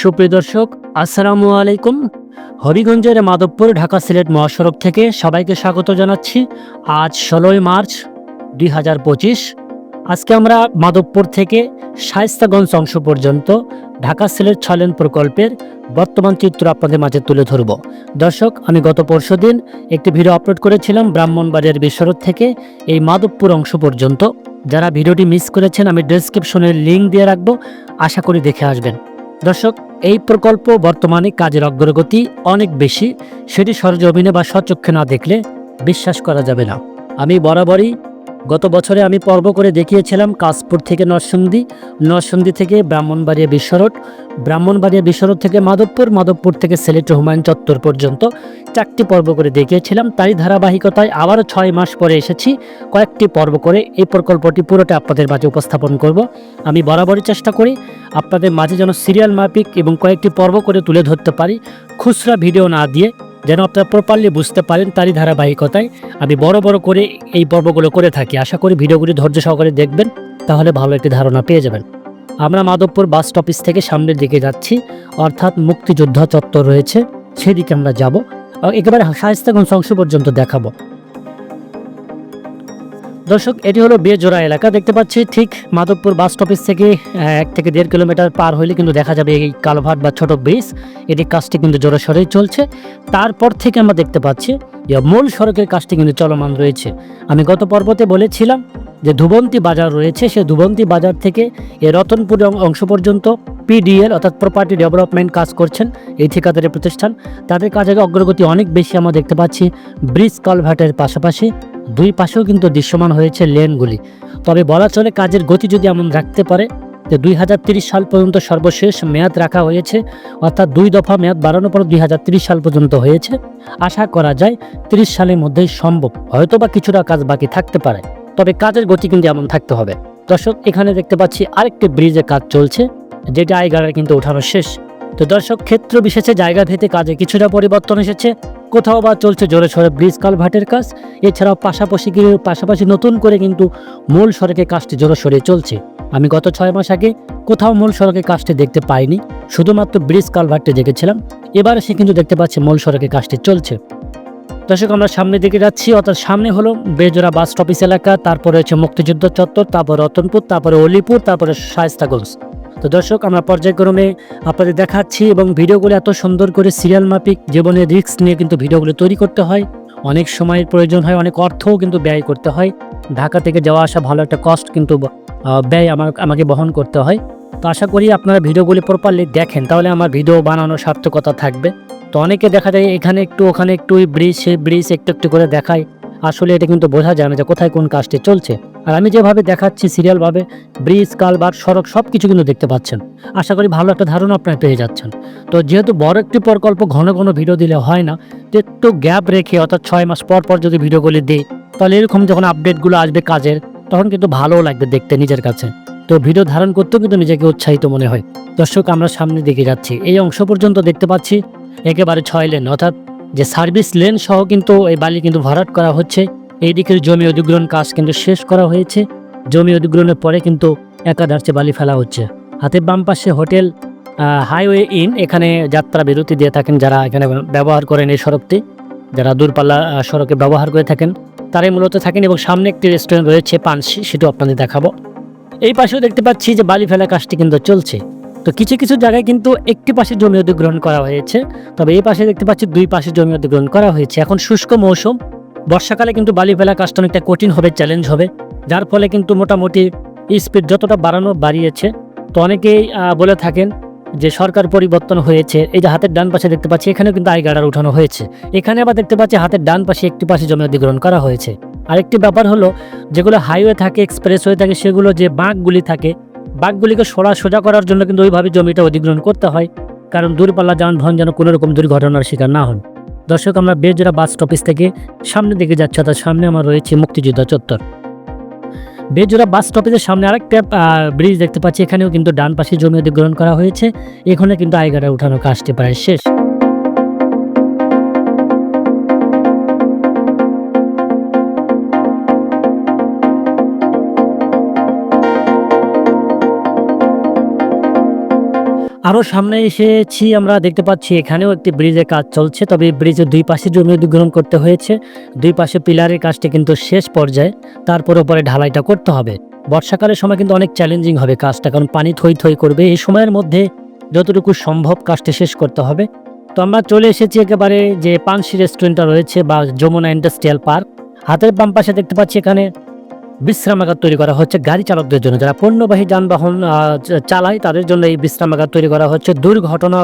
সুপ্রিয় দর্শক, আসসালামু আলাইকুম। হবিগঞ্জের মাধবপুর ঢাকা সিলেট মহাসড়ক থেকে সবাইকে স্বাগত জানাচ্ছি আজ ষোলোই মার্চ দুই হাজার পঁচিশ। আজকে আমরা মাধবপুর থেকে শায়স্তাগঞ্জ অংশ পর্যন্ত ঢাকা সিলেট ছয়লেন প্রকল্পের বর্তমান চিত্র আপনাদের মাঝে তুলে ধরব। দর্শক, আমি গত পরশু দিন একটি ভিডিও আপলোড করেছিলাম ব্রাহ্মণবাড়িয়ার বিশ্বরোড থেকে এই মাধবপুর অংশ পর্যন্ত। যারা ভিডিওটি মিস করেছেন, আমি ডেসক্রিপশনের লিঙ্ক দিয়ে রাখব। আশা করি দেখে আসবেন। দর্শক, এই প্রকল্প বর্তমানে কাজের অগ্রগতি অনেক বেশি। সেটি সরজমিনে বা সচক্ষে না দেখলে বিশ্বাস করা যাবে না। আমি বরাবরই গত বছরে আমি পর্ব করে দেখিয়েছিলাম কাশপুর থেকে নরসিংদী নরসিংদী থেকে ব্রাহ্মণবাড়িয়া বিশ্বরোড ব্রাহ্মণবাড়িয়া বিশ্বরোড থেকে মাধবপুর মাধবপুর থেকে সিলেট হুমায়ুন চত্বর পর্যন্ত চারটি পর্ব করে দেখিয়েছিলাম। তারই ধারাবাহিকতায় আবারও ছয় মাস পরে এসেছি। কয়েকটি পর্ব করে এই প্রকল্পটি পুরোটা আপনাদের মাঝে উপস্থাপন করব। আমি বরাবরই চেষ্টা করি আপনাদের মাঝে যেন সিরিয়াল মাফিক এবং কয়েকটি পর্ব করে তুলে ধরতে পারি। খুচরা ভিডিও না দিয়ে যেন আপনারা প্রপারলি বুঝতে পারেন তারই ধারাবাহিকতায়। আমি বড় বড় করে এই পর্বগুলো করে থাকি। আশা করি ভিডিওগুলি ধৈর্য সহকারে দেখবেন, তাহলে ভালো একটি ধারণা পেয়ে যাবেন। আমরা মাধবপুর বাস স্টপিস থেকে সামনের দিকে যাচ্ছি, অর্থাৎ মুক্তিযোদ্ধা চত্বর রয়েছে। সেদিকে আমরা যাব। একেবারে শায়স্তাগঞ্জ অংশ পর্যন্ত দেখাবো। দর্শক, এটি হলো বেজোড়া এলাকা। দেখতে পাচ্ছি ঠিক মাধবপুর বাস স্টপেজ থেকে এক থেকে দেড় কিলোমিটার পার হলে কিন্তু দেখা যাবে এই কালভার্ট বা ছোট ব্রিজ। এটি কাজটি কিন্তু জোরে সরেই চলছে। তারপর থেকে আমরা দেখতে পাচ্ছি যে মূল সড়কের কাজটি কিন্তু চলমান রয়েছে। আমি গত পর্বতে বলেছিলাম যে ধুবন্তী বাজার রয়েছে। সে ধুবন্তী বাজার থেকে এ রতনপুর অংশ পর্যন্ত পিডিএল, অর্থাৎ প্রপার্টি ডেভেলপমেন্ট কাজ করছেন এই ঠিকাদারি প্রতিষ্ঠান। তাদের কাজের অগ্রগতি অনেক বেশি আমরা দেখতে পাচ্ছি। ব্রিজ কালভার্টের পাশাপাশি দুই পাশেও কিন্তু দৃশ্যমান হয়েছে লেনগুলি। তবে বলা চলে কাজের গতি যদি এমন রাখতে পারে, যে দুই সাল পর্যন্ত সর্বশেষ মেয়াদ রাখা হয়েছে, অর্থাৎ দুই দফা মেয়াদ বাড়ানোর পর দুই সাল পর্যন্ত হয়েছে, আশা করা যায় তিরিশ সালের মধ্যেই সম্ভব। হয়তো বা কিছুটা কাজ বাকি থাকতে পারে, তবে কাজের গতি কিন্তু এমন থাকতে হবে। দর্শক, এখানে দেখতে পাচ্ছি আরেকটি ব্রিজে কাজ চলছে। যেটা আইগারের কিন্তু ওঠানো শেষ। তো দর্শক, ক্ষেত্র বিশেষে জায়গা ভেদে কাজে কিছুটা পরিবর্তন এসেছে। কোথাও বা চলছে জোরে সোরে ব্রিজ কালভার্টের কাজ। এছাড়াও পাশাপাশি পাশাপাশি নতুন করে কিন্তু মূল সড়কে কাজটি জোরে সরে চলছে। আমি গত ছয় মাস আগে কোথাও মূল সড়কে কাজটি দেখতে পাইনি। শুধুমাত্র ব্রিজ কালভার্টে দেখেছিলাম। এবার সে কিন্তু দেখতে পাচ্ছি মূল সড়কে কাজটি চলছে। দর্শক, আমরা সামনের দিকে যাচ্ছি। অর্থাৎ সামনে হলো বেজোড়া বাস স্টপিস এলাকা, তারপরে হচ্ছে মুক্তিযুদ্ধ চত্বর, তারপর রতনপুর, তারপরে অলিপুর, তারপরে শায়স্তাগঞ্জ। তো দর্শক, আমরা পর্যায়ক্রমে আপনাদের দেখাচ্ছি এবং ভিডিওগুলো এত সুন্দর করে সিরিয়াল মাফিক জীবনের রিস্ক নিয়ে কিন্তু ভিডিওগুলো তৈরি করতে হয়। অনেক সময়ের প্রয়োজন হয়, অনেক অর্থও কিন্তু ব্যয় করতে হয়। ঢাকা থেকে যাওয়া আসা ভালো একটা কস্ট কিন্তু ব্যয় আমার, আমাকে বহন করতে হয়। তো আশা করি আপনারা ভিডিওগুলি প্রপারলি দেখেন, তাহলে আমার ভিডিও বানানোর সার্থকতা থাকবে। তো অনেকে দেখা যায় এখানে একটু, ওখানে একটু ব্রিজ সে ব্রিজ একটু একটু করে দেখায়। আসলে এটা কিন্তু বোঝা যায় না যে কোথায় কোন কাজটি চলছে। আর আমি যেভাবে দেখাচ্ছি সিরিয়ালভাবে, ব্রিজ কালবার সড়ক সব কিছু কিন্তু দেখতে পাচ্ছেন। আশা করি ভালো একটা ধারণা আপনারা পেয়ে যাচ্ছেন। তো যেহেতু বড় একটি প্রকল্প, ঘন ঘন ভিডিও দিলে হয় না, তো একটু গ্যাপ রেখে অর্থাৎ ছয় মাস পর পর যদি ভিডিওগুলি দিই, তাহলে এরকম যখন আপডেটগুলো আসবে কাজের, তখন কিন্তু ভালোও লাগবে দেখতে নিজের কাছে। তো ভিডিও ধারণ করতেও কিন্তু নিজেকে উৎসাহিত মনে হয়। দর্শক, আমরা সামনের দিকে যাচ্ছি। এই অংশ পর্যন্ত দেখতে পাচ্ছি, একেবারে ছয় লেন, অর্থাৎ যে সার্ভিস লেন সহ কিন্তু এই বালি কিন্তু ভরাট করা হচ্ছে। এই দিকের জমি অধিগ্রহণ কাজ কিন্তু শেষ করা হয়েছে। জমি অধিগ্রহণের পরে কিন্তু একাধারচে বালি ফেলা হচ্ছে। হাতে বাম পাশে হোটেল হাইওয়ে ইন, এখানে যাত্রা বিরতি দিয়ে থাকেন যারা এখানে ব্যবহার করেন এই সড়কটি, যারা দূরপাল্লা সড়কে ব্যবহার করে থাকেন। তারাই মূলত থাকেন এবং সামনে একটি রেস্টুরেন্ট রয়েছে পানসি, সেটাও আপনাদের দেখাবো। এই পাশেও দেখতে পাচ্ছি যে বালি ফেলা কাজটি কিন্তু চলছে। তো কিছু কিছু জায়গায় কিন্তু একটি পাশে জমি অধিগ্রহণ করা হয়েছে। তবে এই পাশে দেখতে পাচ্ছি দুই পাশে জমি অধিগ্রহণ করা হয়েছে। এখন শুষ্ক মৌসুম। বর্ষাকালে কিন্তু বালি ফেলা কাজটা অনেকটা কঠিন হবে চ্যালেঞ্জ হবে। যার ফলে কিন্তু মোটামুটি স্পিড যতটা বাড়ানো বাড়িয়েছে। তো অনেকেই বলে থাকেন যে সরকার পরিবর্তন হয়েছে। এই যে হাতের ডান পাশে দেখতে পাচ্ছি, এখানেও কিন্তু আইগাডার উঠানো হয়েছে। এখানে আবার দেখতে পাচ্ছি হাতের ডান পাশে একটি পাশে জমি অধিগ্রহণ করা হয়েছে। আরেকটি ব্যাপার হলো, যেগুলো হাইওয়ে থাকে এক্সপ্রেস হয়ে থাকে, সেগুলো যে বাঁকগুলি থাকে বাঁকগুলিকে সরা সোজা করার জন্য কিন্তু ওইভাবে জমিটা অধিগ্রহণ করতে হয়, কারণ দূরপাল্লা যানবাহন যেন কোনো রকম দুর্ঘটনার শিকার না হন। দর্শক, আমরা বেজরা বাস স্টপেজ থেকে সামনের দিকে যাচ্ছি, অর্থাৎ সামনে আমার রয়েছে মুক্তিযোদ্ধা চত্বর। বেজোড়া বাস স্টপেজের সামনে আরেকটা ব্রিজ দেখতে পাচ্ছি, এখানেও কিন্তু ডান পাশে জমি অধিগ্রহণ করা হয়েছে। এখানে কিন্তু আয়গাটা উঠানো কাজটি প্রায় শেষ। আরও সামনে এসেছি, আমরা দেখতে পাচ্ছি এখানেও একটি ব্রিজের কাজ চলছে, তবে ব্রিজের দুই পাশে জমি অধিগ্রহণ করতে হয়েছে। দুই পাশে পিলারের কাজটি কিন্তু শেষ পর্যায়ে, তারপর উপরে ঢালাইটা করতে হবে। বর্ষাকালের সময় কিন্তু অনেক চ্যালেঞ্জিং হবে কাজটা, কারণ পানি থই থই করবে, এই সময়ের মধ্যে যতটুকু সম্ভব কাজটি শেষ করতে হবে। তো আমরা চলে এসেছি একেবারে যে পানসি রেস্টুরেন্টটা রয়েছে বা যমুনা ইন্ডাস্ট্রিয়াল পার্ক হাতের বাম পাশে দেখতে পাচ্ছি এখানে বিশ্রামাগার তৈরি করা হচ্ছে গাড়ি চালকদের জন্য। যারা পণ্যবাহী যানবাহন চালায়, তাদের জন্য এই বিশ্রামাগার তৈরি করা হচ্ছে দুর্ঘটনা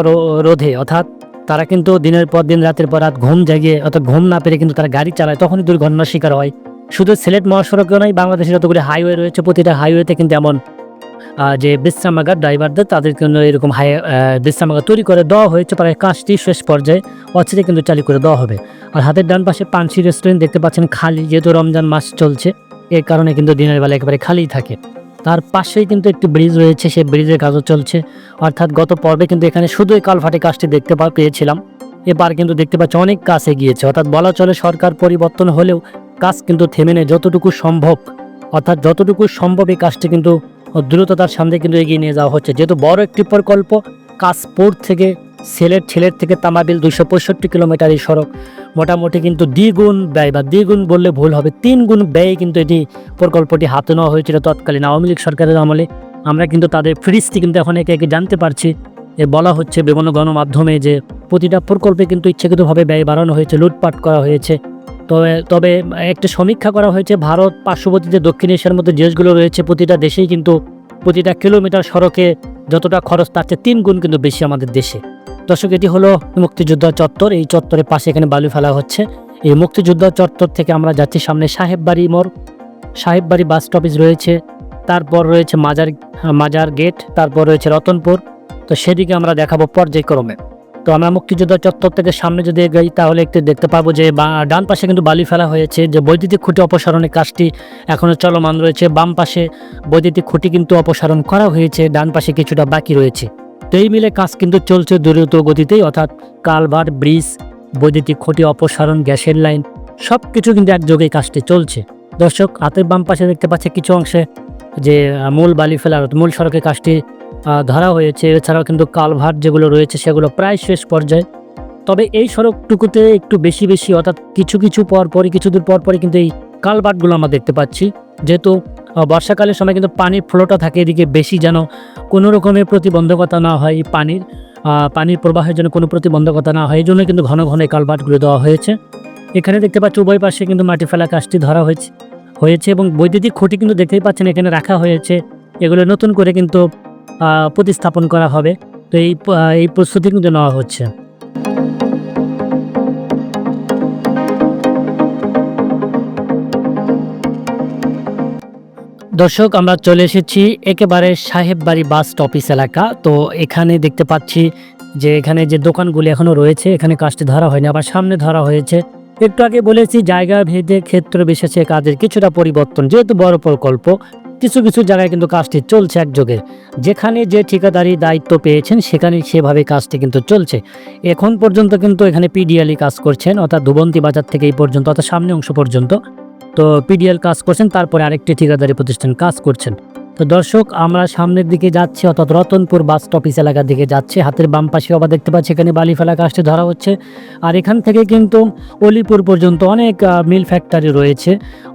রোধে। অর্থাৎ তারা কিন্তু দিনের পর দিন, রাতের পর রাত ঘুম জাগিয়ে, অর্থাৎ ঘুম না পেরে কিন্তু তারা গাড়ি চালায়, তখনই দুর্ঘটনার শিকার হয়। শুধু সিলেট মহাসড়কে নয়, বাংলাদেশের যতগুলি হাইওয়ে রয়েছে, প্রতিটা হাইওয়েতে কিন্তু এমন যে বিশ্রামাগার ড্রাইভারদের, তাদের জন্য এরকম হাই বিশ্রামাগার তৈরি করে দেওয়া হয়েছে। প্রায় কাজটি শেষ পর্যায়ে অচিরে কিন্তু চালু করে দেওয়া হবে। আর হাতের ডান পাশে পানসি রেস্টুরেন্ট দেখতে পাচ্ছেন, খালি, যেহেতু রমজান মাস চলছে এর কারণে কিন্তু দিনের বেলা একেবারে খালিই থাকে। তার পাশেই কিন্তু একটি ব্রিজ রয়েছে, সেই ব্রিজের কাজও চলছে। অর্থাৎ গত পর্বে কিন্তু এখানে শুধুই কালভাটে কাজটি দেখতে পা পেয়েছিলাম। এবার কিন্তু দেখতে পাচ্ছি অনেক কাজ এগিয়েছে। অর্থাৎ বলা চলে সরকার পরিবর্তন হলেও কাজ কিন্তু থেমে নেই যতটুকু সম্ভব। অর্থাৎ যতটুকু সম্ভব এই কাজটি কিন্তু দ্রুততার সামনে কিন্তু এগিয়ে নিয়ে যাওয়া হচ্ছে। যেহেতু বড় একটি প্রকল্প কাশপুর থেকে সিলেট ছেলের থেকে তামাবিল দুইশো পঁয়ষট্টি কিলোমিটার এই সড়ক। মোটামুটি কিন্তু দ্বিগুণ ব্যয় বা দ্বিগুণ বললে ভুল হবে তিন গুণ ব্যয় কিন্তু এটি প্রকল্পটি হাতে নেওয়া হয়েছিল তৎকালীন আওয়ামী লীগ সরকারের আমলে। আমরা কিন্তু তাদের ফ্রিজটি কিন্তু এখন একে একে জানতে পারছি। এ বলা হচ্ছে বিভিন্ন গণমাধ্যমে যে প্রতিটা প্রকল্পে কিন্তু ইচ্ছাকৃতভাবে ব্যয় বাড়ানো হয়েছে, লুটপাট করা হয়েছে। তবে তবে একটা সমীক্ষা করা হয়েছে, ভারত পার্শ্ববর্তী যে দক্ষিণ এশিয়ার মধ্যে দেশগুলো রয়েছে, প্রতিটা দেশেই কিন্তু প্রতিটা কিলোমিটার সড়কে যতটা খরচ, তার চেয়ে তিন গুণ কিন্তু বেশি আমাদের দেশে। দর্শক, এটি হলো মুক্তিযোদ্ধা চত্বর। এই চত্বরের পাশে এখানে বালু ফেলা হচ্ছে। এই মুক্তিযোদ্ধা চত্বর থেকে আমরা যাচ্ছি সামনে সাহেববাড়ি মোড়। সাহেববাড়ি বাস স্টপেজ রয়েছে। তারপর রয়েছে মাজার মাজার গেট তারপর রয়েছে রতনপুর। তো সেদিকে আমরা দেখাবো পর্যায়ক্রমে। তো আমরা মুক্তিযোদ্ধা চত্বর থেকে সামনে যদি এগাই, তাহলে একটু দেখতে পাবো যে ডান পাশে কিন্তু বালি ফেলা হয়েছে। যে বৈদ্যুতিক খুঁটি অপসারণের কাজটি এখনও চলমান রয়েছে। বাম পাশে বৈদ্যুতিক খুঁটি কিন্তু অপসারণ করা হয়েছে। ডান পাশে কিছুটা বাকি রয়েছে। তো এই মিলে কাজ কিন্তু চলছে দ্রুত গতিতেই, অর্থাৎ কালভার, ব্রিজ, বৈদ্যুতিক খুঁটি, অপসারণ, গ্যাসের লাইন সব কিছু কিন্তু একযোগে কাজটি চলছে। দর্শক, হাতের বাম পাশে দেখতে পাচ্ছে কিছু অংশে যে মূল বালি ফেলার মূল সড়কে কাজটি ধরা হয়েছে। এছাড়াও কিন্তু কালভার্ট যেগুলো রয়েছে, সেগুলো প্রায় শেষ পর্যায়ে। তবে এই সড়কটুকুতে একটু বেশি বেশি, অর্থাৎ কিছু কিছু পর পরই কিছু দূর পর পরই কিন্তু এই কালভার্টগুলো আমরা দেখতে পাচ্ছি। যেহেতু বর্ষাকালের সময় কিন্তু পানির ফ্লোটা থাকে এদিকে বেশি যেন কোনো রকমের প্রতিবন্ধকতা না হয় পানির পানির প্রবাহের জন্য কোনো প্রতিবন্ধকতা না হয় এই জন্য কিন্তু ঘন ঘন এই কালভার্টগুলো দেওয়া হয়েছে। এখানে দেখতে পাচ্ছি উভয় পাশে কিন্তু মাটি ফেলা কাজটি ধরা হয়েছে হয়েছে এবং বৈদ্যুতিক খুঁটি কিন্তু দেখতেই পাচ্ছেন এখানে রাখা হয়েছে। এগুলো নতুন করে কিন্তু প্রতিস্থাপন করা হবে। তো এই এই প্রস্তুতি কিন্তু নেওয়া হচ্ছে। দর্শক, আমরা চলে এসেছি একেবারে সাহেববাড়ি বাস স্টপিস এলাকা। তো এখানে দেখতে পাচ্ছি যে এখানে যে দোকানগুলি এখনও রয়েছে, এখানে কাজটি ধরা হয়নি, আবার সামনে ধরা হয়েছে। একটু আগে বলেছি, জায়গা ভেদে ক্ষেত্র বিশেষে কাজের কিছুটা পরিবর্তন, যেহেতু বড় প্রকল্প, কিছু কিছু জায়গায় কিন্তু কাজটি চলছে একযোগে। যেখানে যে ঠিকাদারি দায়িত্ব পেয়েছেন, সেখানে সেভাবে কাজটি কিন্তু চলছে। এখন পর্যন্ত কিন্তু এখানে পিডিএলই কাজ করছেন, অর্থাৎ ধুবন্তি বাজার থেকে এই পর্যন্ত, অর্থাৎ সামনে অংশ পর্যন্ত। তো পিডিএল কাজ করছেন তারপরে আরেকটি ঠিকাদারি প্রতিষ্ঠান কাজ করছেন। তো দর্শক, আমরা সামনের দিকে যাচ্ছি, অর্থাৎ রতনপুর বাস স্টপিস এলাকার দিকে যাচ্ছি। হাতের বাম পাশে আবার দেখতে পাচ্ছি, এখানে বালি ফেলা কাজটি ধরা হচ্ছে। আর এখান থেকে কিন্তু অলিপুর পর্যন্ত অনেক মিল ফ্যাক্টরি রয়েছে।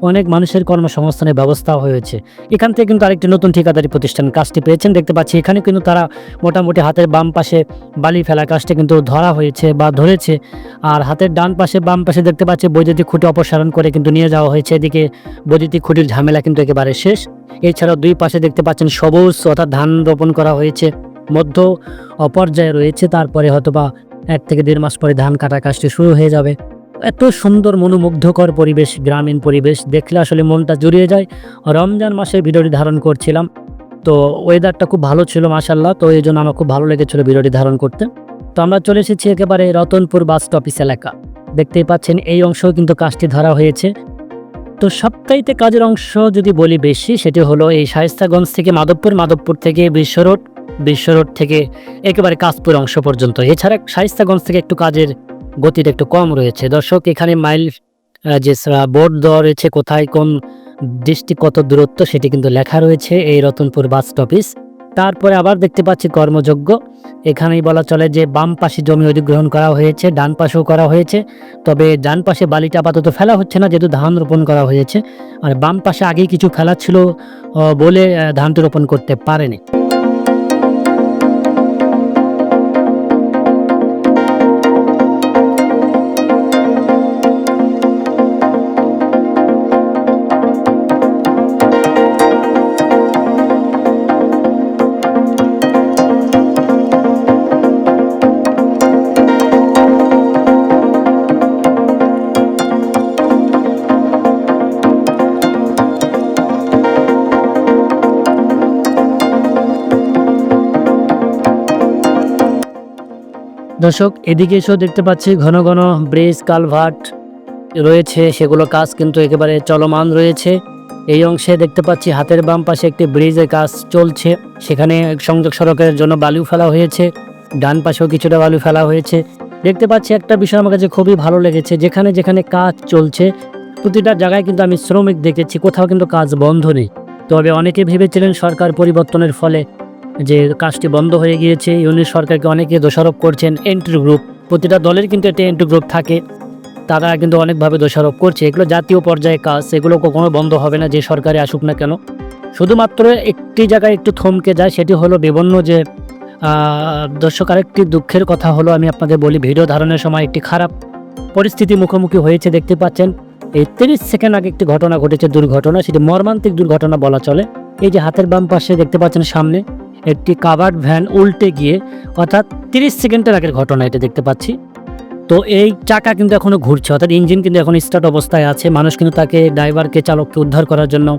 অনেক মানুষের কর্মসংস্থানের ব্যবস্থা হয়েছে। এখান থেকে কিন্তু আরেকটি নতুন ঠিকাদারি প্রতিষ্ঠান কাজটি পেয়েছেন। দেখতে পাচ্ছি, এখানে কিন্তু তারা মোটামুটি হাতের বাম পাশে বালি ফেলা কাজটি কিন্তু ধরা হয়েছে বা ধরেছে। আর হাতের ডান পাশে, বাম পাশে দেখতে পাচ্ছি, বৈদ্যুতিক খুঁটি অপসারণ করে কিন্তু নিয়ে যাওয়া হয়েছে। এদিকে বৈদ্যুতিক খুঁটির ঝামেলা কিন্তু একেবারে শেষ। এছাড়াও দুই পাশে দেখতে পাচ্ছেন সবুজ, অর্থাৎ ধান রোপণ করা হয়েছে। মধ্য অপর্যায়ে রয়েছে, তারপরে হয়তোবা এক থেকে দেড় মাস পরে ধান কাটা কাজটি শুরু হয়ে যাবে। এত সুন্দর, মনোমুগ্ধকর পরিবেশ, গ্রামীণ পরিবেশ, দেখলে আসলে মনটা জুড়িয়ে যায়। রমজান মাসে ভিডিওটি ধারণ করছিলাম, তো ওয়েদারটা খুব ভালো ছিল মাসাল্লাহ তো এই জন্য আমার খুব ভালো লেগেছিল ভিডিওটি ধারণ করতে। তো আমরা চলে এসেছি একেবারে রতনপুর বাস স্টপিস এলাকা। দেখতেই পাচ্ছেন, এই অংশেও কিন্তু কাজটি ধরা হয়েছে। তো সবচাইতে কাজের অংশ যদি বলি বেশি, সেটি হলো এই শায়স্তাগঞ্জ থেকে মাধবপুর মাধবপুর থেকে বিশ্ব রোড বিশ্ব রোড থেকে একেবারে কাশপুর অংশ পর্যন্ত। এছাড়া শায়স্তাগঞ্জ থেকে একটু কাজের গতিটা একটু কম রয়েছে। দর্শক, এখানে মাইল যে বোর্ড দেওয়া রয়েছে কোথায়, কোন ডিস্ট্রিক্ট কত দূরত্ব সেটি কিন্তু লেখা রয়েছে এই রতনপুর বাস স্টপিস তারপরে আবার দেখতে পাচ্ছি কর্মযোগ্য। এখানেই বলা চলে যে বাম পাশে জমি অধিগ্রহণ করা হয়েছে, ডান পাশেও করা হয়েছে। তবে ডান পাশে বালিটা আপাতত ফেলা হচ্ছে না, যেহেতু ধান রোপণ করা হয়েছে। আর বাম পাশে আগেই কিছু ফেলা ছিল বলে ধানটি রোপণ করতে পারেনি। দর্শক, এদিকে এসেও দেখতে পাচ্ছি ঘন ঘন ব্রিজ, কালভার্ট রয়েছে। সেগুলো কাজ কিন্তু একেবারে চলমান রয়েছে। এই অংশে দেখতে পাচ্ছি হাতের বাম পাশে একটি ব্রিজের কাজ চলছে। সেখানে সংযোগ সড়কের জন্য বালু ফেলা হয়েছে। ডান পাশেও কিছুটা বালু ফেলা হয়েছে। দেখতে পাচ্ছি একটা বিষয় আমার কাছে খুবই ভালো লেগেছে। যেখানে যেখানে কাজ চলছে, প্রতিটা জায়গায় কিন্তু আমি শ্রমিক দেখেছি, কোথাও কিন্তু কাজ বন্ধ নেই। তবে অনেকে ভেবেছিলেন সরকার পরিবর্তনের ফলে যে কাজটি বন্ধ হয়ে গিয়েছে, ইউনিট সরকারকে অনেকে দোষারোপ করছেন এন্ট্রি গ্রুপ প্রতিটা দলের কিন্তু একটা এন্ট্রি গ্রুপ থাকে। তারা কিন্তু অনেকভাবে দোষারোপ করছে। এগুলো জাতীয় পর্যায়ে কাজ, এগুলো কখনো বন্ধ হবে না, যে সরকারে আসুক না কেন। শুধুমাত্র একটি জায়গায় একটু থমকে যায়, সেটি হলো বিভিন্ন যে দর্শক, আরেকটি দুঃখের কথা হলো, আমি আপনাদের বলি, ভিডিও ধারণের সময় একটি খারাপ পরিস্থিতি মুখোমুখি হয়েছে, দেখতে পাচ্ছেন। এই তিরিশ সেকেন্ড আগে একটি ঘটনা ঘটেছে, দুর্ঘটনা, সেটি মর্মান্তিক দুর্ঘটনা বলা চলে। এই যে হাতের বাম পাশে দেখতে পাচ্ছেন সামনে একটি কাভার্ড ভ্যান উল্টে গিয়ে অর্থাৎ তিরিশ সেকেন্ডের আগের ঘটনা এটা দেখতে পাচ্ছি। তো এই চাকা কিন্তু এখনও ঘুরছে, অর্থাৎ ইঞ্জিন কিন্তু এখন স্টার্ট অবস্থায় আছে। মানুষ কিন্তু তাকে ড্রাইভারকে চালককে উদ্ধার করার জন্য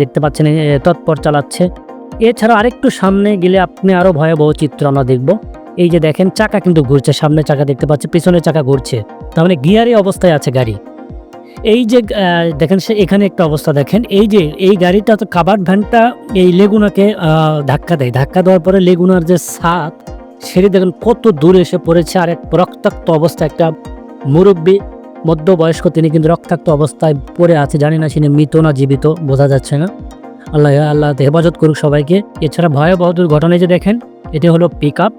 দেখতে পাচ্ছেন তৎপর চালাচ্ছে। এছাড়া আরেকটু সামনে গেলে আপনি আরও ভয়াবহ চিত্র আমরা দেখব। এই যে দেখেন, চাকা কিন্তু ঘুরছে, সামনে চাকা দেখতে পাচ্ছি পিছনের চাকা ঘুরছে। তার মানে গিয়ারে অবস্থায় আছে গাড়ি। এই যে দেখেন সে এখানে একটা অবস্থা দেখেন। এই যে, এই গাড়িটা তো কাবার ভ্যানটা এই লেগুনাকে ধাক্কা দেয়। ধাক্কা দেওয়ার পরে লেগুনার যে ছাদ, সেটি দেখেন কত দূরে এসে পড়েছে আর এক রক্তাক্ত অবস্থা একটা মুরব্বী মধ্যবয়স্ক, তিনি কিন্তু রক্তাক্ত অবস্থায় পড়ে আছে। জানি না তিনি মৃত না জীবিত, বোঝা যাচ্ছে না। আল্লাহ আল্লাহ হেফাজত করুক সবাইকে। এছাড়া ভয়াবহ দুর্ঘটনায় যে দেখেন, এটি হলো পিক আপ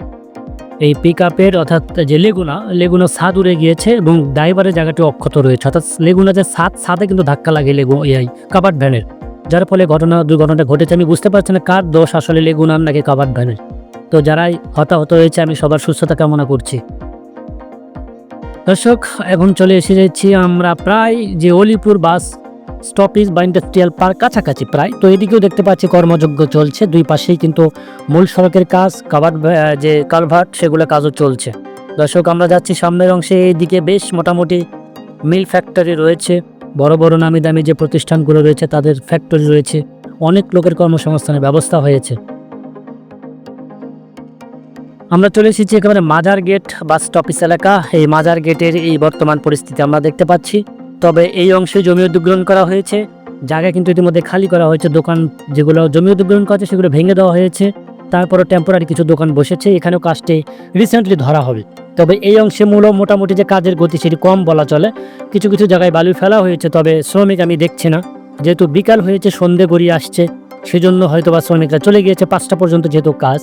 এই পিক আপের অর্থাৎ যে লেগুনা লেগুনা ছাদ উড়ে গিয়েছে এবং ড্রাইভারের জায়গাটি অক্ষত রয়েছে। অর্থাৎ লেগুনা যে ছাদ ছাদে কিন্তু ধাক্কা লাগে লেগু এই কাবার্ড ভ্যানের যার ফলে ঘটনা দুর্ঘটনাটা ঘটেছে। আমি বুঝতে পারছি না কার দোষ আসলে লেগুনার নাকি কাবার্ড ভ্যানের তো যারাই হতাহত হয়েছে, আমি সবার সুস্থতা কামনা করছি। দর্শক, এখন চলে এসে যাচ্ছি আমরা প্রায় যে অলিপুর বাস স্টপেজ বা ইন্ডাস্ট্রিয়াল পার্ক কাছাকাছি প্রায়। তো এদিকেও দেখতে পাচ্ছি কর্মযজ্ঞ চলছে দুই পাশেই, কিন্তু মূল সড়কের কাজ কাভার যে কালভার্ট সেগুলো কাজও চলছে। দর্শক, আমরা যাচ্ছি সামনের অংশে, এইদিকে বেশ মোটামুটি মিল ফ্যাক্টরি রয়েছে। বড় বড়, নামি দামি যে প্রতিষ্ঠানগুলো রয়েছে, তাদের ফ্যাক্টরি রয়েছে। অনেক লোকের কর্মসংস্থানের ব্যবস্থা হয়েছে। আমরা চলে এসেছি একেবারে মাজার গেট বাস স্টপিস এলাকা। এই মাজার গেটের এই বর্তমান পরিস্থিতি আমরা দেখতে পাচ্ছি। তবে এই অংশে জমি অধিগ্রহণ করা হয়েছে। জায়গা কিন্তু ইতিমধ্যে খালি করা হয়েছে। দোকান যেগুলো জমি অধিগ্রহণ করা সেগুলো ভেঙে দেওয়া হয়েছে। তারপরে টেম্পোরারি কিছু দোকান বসেছে। এখানেও কাজটি রিসেন্টলি ধরা হবে। তবে এই অংশে মূল মোটামুটি যে কাজের গতি সেটি কম বলা চলে। কিছু কিছু জায়গায় বালু ফেলা হয়েছে, তবে শ্রমিক আমি দেখছি না। যেহেতু বিকাল হয়েছে, সন্ধে গড়িয়ে আসছে, সেজন্য হয়তো বা শ্রমিকরা চলে গিয়েছে। পাঁচটা পর্যন্ত যেহেতু কাজ।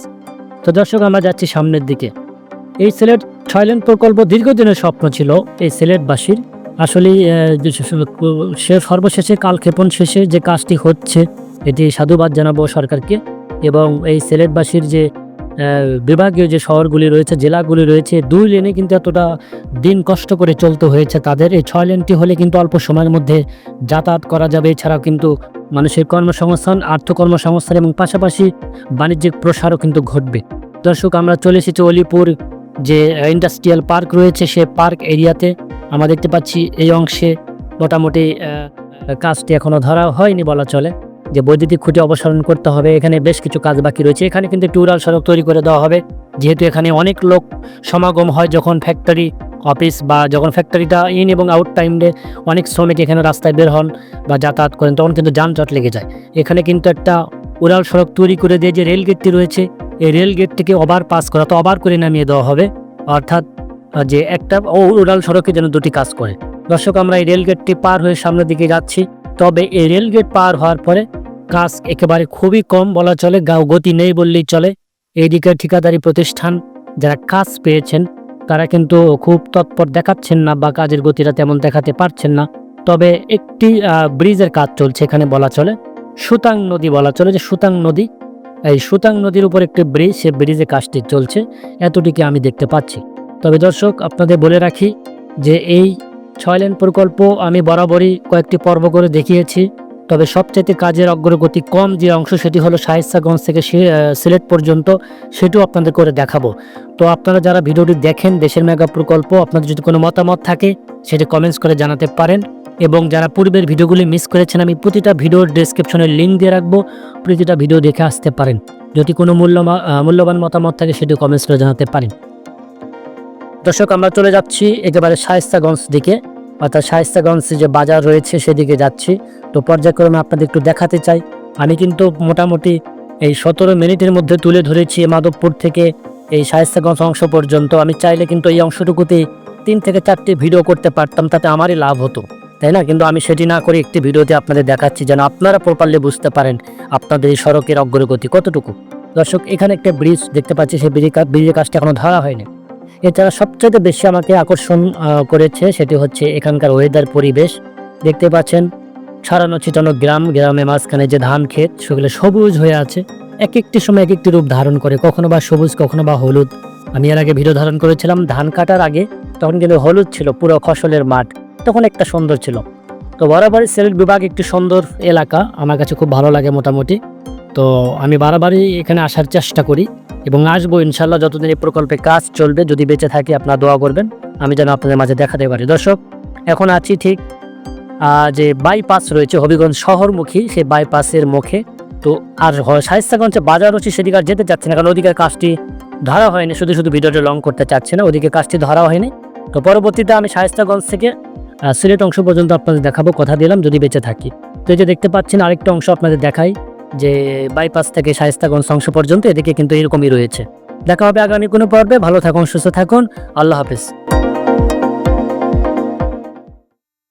তো দর্শক, আমরা যাচ্ছি সামনের দিকে। এই সিলেট ছয়লেন প্রকল্প দীর্ঘদিনের স্বপ্ন ছিল। এই সিলেটবাসীর আসলে সে সর্বশেষে কালক্ষেপণ শেষে যে কাজটি হচ্ছে, এটি সাধুবাদ জানাব সরকারকে এবং এই সিলেটবাসীর যে বিভাগীয় যে শহরগুলি রয়েছে, জেলাগুলি রয়েছে, দুই লেনে কিন্তু এতটা দিন কষ্ট করে চলতে হয়েছে তাদের। এই ছয় লেনটি হলে কিন্তু অল্প সময়ের মধ্যে যাতায়াত করা যাবে। এছাড়াও কিন্তু মানুষের কর্মসংস্থান, আর্থ কর্মসংস্থান এবং পাশাপাশি বাণিজ্যিক প্রসারও কিন্তু ঘটবে। দর্শক, আমরা চলে এসেছি অলিপুর যে ইন্ডাস্ট্রিয়াল পার্ক রয়েছে, সে পার্ক এরিয়াতে। আমরা দেখতে পাচ্ছি এই অংশে মোটামুটি কাজটি এখনও ধরা হয়নি বলা চলে। যে বৈদ্যুতিক খুঁটি অপসারণ করতে হবে, এখানে বেশ কিছু কাজ বাকি রয়েছে। এখানে কিন্তু উড়াল সড়ক তৈরি করে দেওয়া হবে। যেহেতু এখানে অনেক লোক সমাগম হয় যখন ফ্যাক্টরি অফিস বা যখন ফ্যাক্টরিটা ইন এবং আউট টাইমে অনেক শ্রমিক এখানে রাস্তায় বের হন বা যাতায়াত করেন, তখন কিন্তু যানজট লেগে যায়। এখানে কিন্তু একটা উড়াল সড়ক তৈরি করে দিয়ে যে রেল গেটটি রয়েছে। এই রেল গেটটিকে ওভার পাস করা, তো ওভার করে নামিয়ে দেওয়া হবে। অর্থাৎ যে একটা ও উড়াল সড়কে যেন দুটি কাজ করে। দর্শক, আমরা এই রেল গেটটি পার হয়ে সামনের দিকে যাচ্ছি। তবে এই রেল গেট পার হওয়ার পরে কাজ একেবারে খুবই কম বলা চলে, গাও গতি নেই বললেই চলে। এইদিকে ঠিকাদারি প্রতিষ্ঠান যারা কাজ পেয়েছেন, তারা কিন্তু খুব তৎপর দেখাচ্ছেন না বা কাজের গতিটা তেমন দেখাতে পারছেন না। তবে একটি ব্রিজের কাজ চলছে এখানে বলা চলে, সুতাং নদী বলা চলে, যে সুতাং নদী। এই সুতাং নদীর উপর একটি ব্রিজ, সে ব্রিজে কাজটি চলছে। এতটুকু আমি দেখতে পাচ্ছি। তবে দর্শক, আপনাদের বলে রাখি যে এই ছয় লেন প্রকল্প আমি বরাবরই কয়েকটি পর্ব করে দেখিয়েছি। তবে সবচাইতে কাজের অগ্রগতি কম যে অংশ সেটি হলো শায়েস্তাগঞ্জ থেকে সিলেট পর্যন্ত, সেটিও আপনাদের করে দেখাবো। তো আপনারা যারা ভিডিওটি দেখেন, দেশের মেগা প্রকল্প, আপনাদের যদি কোনো মতামত থাকে, সেটি কমেন্টস করে জানাতে পারেন। এবং যারা পূর্বের ভিডিওগুলি মিস করেছেন, আমি প্রতিটা ভিডিওর ডেসক্রিপশনে লিঙ্ক দিয়ে রাখব, প্রতিটা ভিডিও দেখে আসতে পারেন। যদি কোনো মূল্য মূল্যবান মতামত থাকে সেটি কমেন্টস করে জানাতে পারেন। দর্শক, আমরা চলে যাচ্ছি একেবারে শায়েস্তাগঞ্জ দিকে। অর্থাৎ শায়েস্তাগঞ্জ যে বাজার রয়েছে সেদিকে যাচ্ছি। তো পর্যায়ক্রমে আপনাদের একটু দেখাতে চাই। আমি কিন্তু মোটামুটি এই সতেরো মিনিটের মধ্যে তুলে ধরেছি মাধবপুর থেকে এই শায়েস্তাগঞ্জ অংশ পর্যন্ত। আমি চাইলে কিন্তু এই অংশটুকুতে তিন থেকে চারটি ভিডিও করতে পারতাম, তাতে আমারই লাভ হতো। তাই না? কিন্তু আমি সেটি না করে একটি ভিডিওতে আপনাদের দেখাচ্ছি যেন আপনারা প্রপারলি বুঝতে পারেন আপনাদের এই সড়কের অগ্রগতি কতটুকু। দর্শক, এখানে একটা ব্রিজ দেখতে পাচ্ছি, সেই ব্রিজ ব্রিজের কাজটা এখনও ধরা হয়নি। এছাড়া সবচেয়ে বেশি আমাকে আকর্ষণ করেছে সেটি হচ্ছে এখানকার ওয়েদার পরিবেশ। দেখতে পাচ্ছেন, ছড়ানো ছিটানো গ্রাম গ্রামে মাঝখানে যে ধান ক্ষেত, সেগুলো সবুজ হয়ে আছে। এক একটি সময় এক একটি রূপ ধারণ করে, কখনো বা সবুজ, কখনো বা হলুদ। আমি এর আগে ভিডিও ধারণ করেছিলাম, ধান কাটার আগে, তখন কিন্তু হলুদ ছিল, পুরো ফসলের মাঠ। তখন একটা সুন্দর ছিল। তো বরাবরই সিলেট বিভাগ একটি সুন্দর এলাকা, আমার কাছে খুব ভালো লাগে মোটামুটি। তো আমি বারবারই এখানে আসার চেষ্টা করি এবং আসব ইনশাল্লাহ যতদিন এই প্রকল্পে কাজ চলবে, যদি বেঁচে থাকি আপনারা দোয়া করবেন। আমি যেন আপনাদের মাঝে দেখাতে পারি। দর্শক, এখন আছি ঠিক যে বাইপাস রয়েছে হবিগঞ্জ শহরমুখী, সেই বাইপাসের মুখে। তো আর শাহিস্তাগঞ্জে বাজার হচ্ছে সেদিকে আর যেতে চাচ্ছে না, কারণ ওদিকে কাজটি ধরা হয়নি, শুধু শুধু ভিডিওটা লং করতে চাচ্ছে না, ওদিকে কাজটি ধরা হয়নি। তো পরবর্তীতে আমি শাহিস্তাগঞ্জ থেকে সিলেট অংশ পর্যন্ত আপনাদের দেখাবো, কথা দিলাম, যদি বেঁচে থাকি। তো এই যে দেখতে পাচ্ছেন, আরেকটা অংশ আপনাদের দেখাই। যে বাইপাস থেকে শায়স্তাগঞ্জ অংশ পর্যন্ত এদিকে কিন্তু এরকমই রয়েছে। দেখা হবে আগামী কোনো পর্বে। ভালো থাকুন, সুস্থ থাকুন। আল্লাহ হাফিজ।